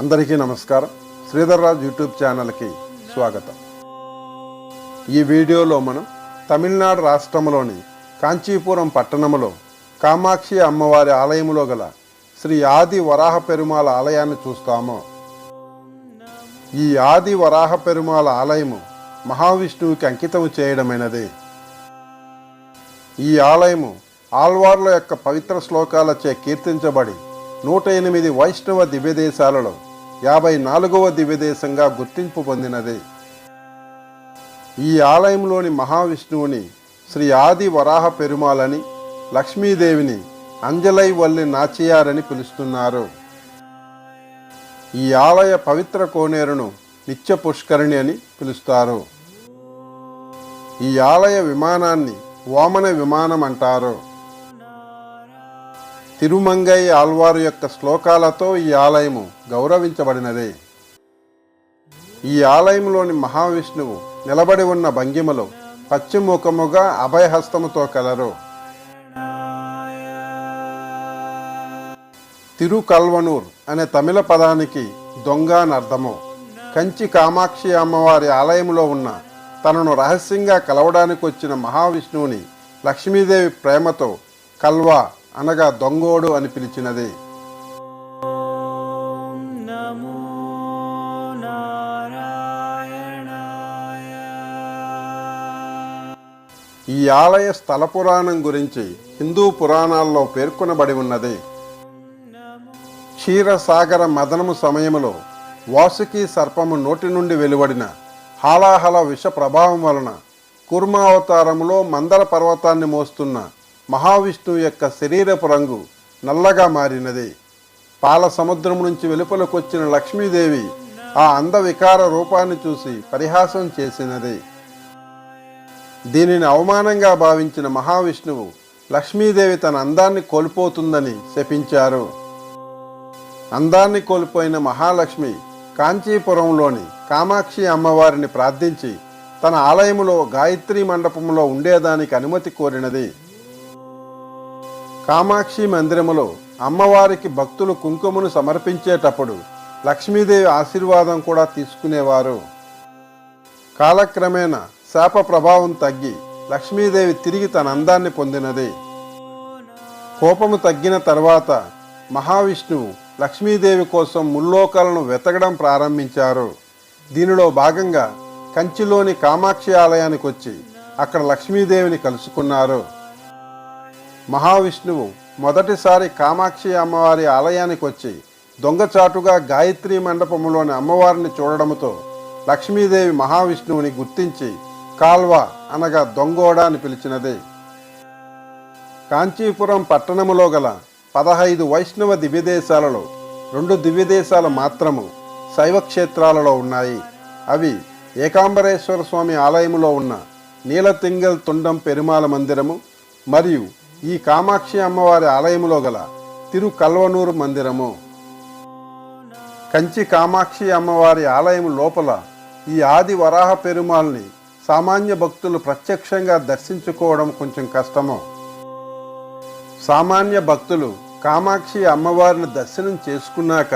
అందరికీ నమస్కారం. శ్రీధర్రాజ్ యూట్యూబ్ ఛానల్కి స్వాగతం. ఈ వీడియోలో మనం తమిళనాడు రాష్ట్రంలోని కాంచీపురం పట్టణంలో కామాక్షి అమ్మవారి ఆలయంలో గల శ్రీ ఆది వరాహ పెరుమాల ఆలయాన్ని చూస్తాము. ఈ ఆది వరాహ పెరుమాల ఆలయము మహావిష్ణువుకి అంకితం చేయడమైనది. ఈ ఆలయము ఆల్వార్ల యొక్క పవిత్ర శ్లోకాలచే కీర్తించబడి నూట ఎనిమిది వైష్ణవ దివ్యదేశాలలో యాభై నాలుగవ దివ్యదేశంగా గుర్తింపు పొందినది. ఈ ఆలయంలోని మహావిష్ణువుని శ్రీ ఆది వరాహ పెరుమాలని లక్ష్మీదేవిని అంజలై వల్లి నాచియారని పిలుస్తున్నారు. ఈ ఆలయ పవిత్ర కోనేరును నిత్య పుష్కరిణి అని పిలుస్తారు. ఈ ఆలయ విమానాన్ని వామన విమానం అంటారు. తిరుమంగై ఆల్వారు యొక్క శ్లోకాలతో ఈ ఆలయము గౌరవించబడినదే. ఈ ఆలయంలోని మహావిష్ణువు నిలబడి ఉన్న భంగిమలో పశ్చిముఖముగా అభయహస్తముతో కలరు. తిరుకల్వనూర్ అనే తమిళ పదానికి దొంగ అని అర్థము. కంచి కామాక్షి అమ్మవారి ఆలయంలో ఉన్న తనను రహస్యంగా కలవడానికి వచ్చిన మహావిష్ణువుని లక్ష్మీదేవి ప్రేమతో కల్వా అనగా దొంగోడు అని పిలిచినది. ఈ ఆలయ స్థల పురాణం గురించి హిందూ పురాణాల్లో పేర్కొనబడి ఉన్నది. క్షీరసాగర మదనము సమయములో వాసుకి సర్పము నోటి నుండి వెలువడిన హాలాహల విష ప్రభావం వలన కుర్మావతారములో మందర పర్వతాన్ని మోస్తున్న మహావిష్ణువు యొక్క శరీరపు రంగు నల్లగా మారినది. పాల సముద్రం నుంచి వెలుపలకొచ్చిన లక్ష్మీదేవి ఆ అందవికార రూపాన్ని చూసి పరిహాసం చేసినది. దీనిని అవమానంగా భావించిన మహావిష్ణువు లక్ష్మీదేవి తన అందాన్ని కోల్పోతుందని శపించారు. అందాన్ని కోల్పోయిన మహాలక్ష్మి కాంచీపురంలోని కామాక్షి అమ్మవారిని ప్రార్థించి తన ఆలయములో గాయత్రి మండపంలో ఉండేదానికి అనుమతి కోరినది. కామాక్షి మందిరములో అమ్మవారికి భక్తులు కుంకుమను సమర్పించేటప్పుడు లక్ష్మీదేవి ఆశీర్వాదం కూడా తీసుకునేవారు. కాలక్రమేణా శాప ప్రభావం తగ్గి లక్ష్మీదేవి తిరిగి తన అందాన్ని పొందినది. కోపము తగ్గిన తర్వాత మహావిష్ణువు లక్ష్మీదేవి కోసం ముల్లోకాలను వెతకడం ప్రారంభించారు. దీనిలో భాగంగా కంచిలోని కామాక్షి ఆలయానికి వచ్చి అక్కడ లక్ష్మీదేవిని కలుసుకున్నారు. మహావిష్ణువు మొదటిసారి కామాక్షి అమ్మవారి ఆలయానికి వచ్చి దొంగచాటుగా గాయత్రి మండపములోని అమ్మవారిని చూడడంతో లక్ష్మీదేవి మహావిష్ణువుని గుర్తించి కాల్వ అనగా దొంగోడ అని పిలిచినది. కాంచీపురం పట్టణములో గల పదహైదు వైష్ణవ దివ్యదేశాలలో రెండు దివ్యదేశాలు మాత్రము శైవ క్షేత్రాలలో ఉన్నాయి. అవి ఏకాంబరేశ్వర స్వామి ఆలయములో ఉన్న నీలతింగల్ తుండం పెరుమాల మందిరము మరియు ఈ కామాక్షి అమ్మవారి ఆలయములో గల తిరు కల్వనూరు మందిరము. కంచి కామాక్షి అమ్మవారి ఆలయం లోపల ఈ ఆది వరాహ పెరుమాల్ని సామాన్య భక్తులు ప్రత్యక్షంగా దర్శించుకోవడం కొంచెం కష్టము. సామాన్య భక్తులు కామాక్షి అమ్మవారిని దర్శనం చేసుకున్నాక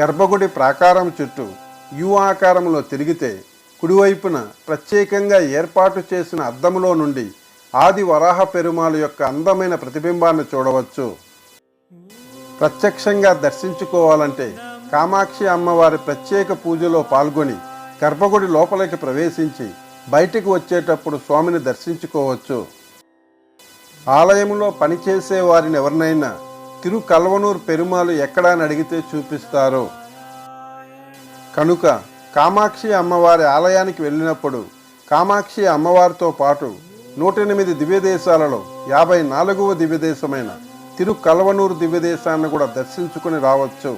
గర్భగుడి ప్రాకారం చుట్టూ యు ఆకారంలో తిరిగితే కుడివైపున ప్రత్యేకంగా ఏర్పాటు చేసిన అద్దములో నుండి ఆది వరాహ పెరుమాళ్ యొక్క అందమైన ప్రతిబింబాన్ని చూడవచ్చు. ప్రత్యక్షంగా దర్శించుకోవాలంటే కామాక్షి అమ్మవారి ప్రత్యేక పూజలో పాల్గొని గర్భగుడి లోపలికి ప్రవేశించి బయటికి వచ్చేటప్పుడు స్వామిని దర్శించుకోవచ్చు. ఆలయంలో పనిచేసే వారిని ఎవరినైనా తిరు కల్వనూరు పెరుమాలు ఎక్కడా అని అడిగితే చూపిస్తారు. కనుక కామాక్షి అమ్మవారి ఆలయానికి వెళ్ళినప్పుడు కామాక్షి అమ్మవారితో పాటు నూట ఎనిమిది దివ్యదేశాలలో యాభై నాలుగవ దివ్యదేశమైన తిరు కల్వనూరు దివ్యదేశాన్ని కూడా దర్శించుకుని రావచ్చు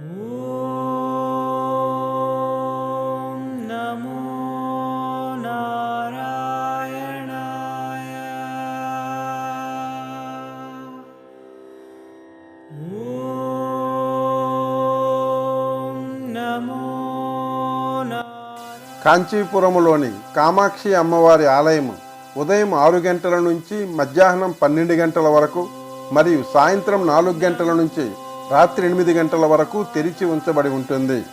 Ooh. కాంచీపురంలోని కామాక్షి అమ్మవారి ఆలయం ఉదయం ఆరు గంటల నుంచి మధ్యాహ్నం పన్నెండు గంటల వరకు మరియు సాయంత్రం నాలుగు గంటల నుంచి రాత్రి ఎనిమిది గంటల వరకు తెరిచి ఉంచబడి ఉంటుంది.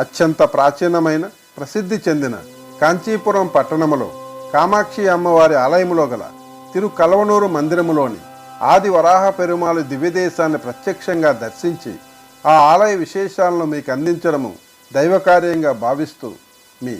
అత్యంత ప్రాచీనమైన ప్రసిద్ధి చెందిన కాంచీపురం పట్టణములో కామాక్షి అమ్మవారి ఆలయములో గల తిరు కలవనూరు మందిరములోని ఆది వరాహ పెరుమాలు దివ్యదేశాన్ని ప్రత్యక్షంగా దర్శించి ఆ ఆలయ విశేషాలను మీకు అందించడము దైవకార్యంగా భావిస్తూ మీ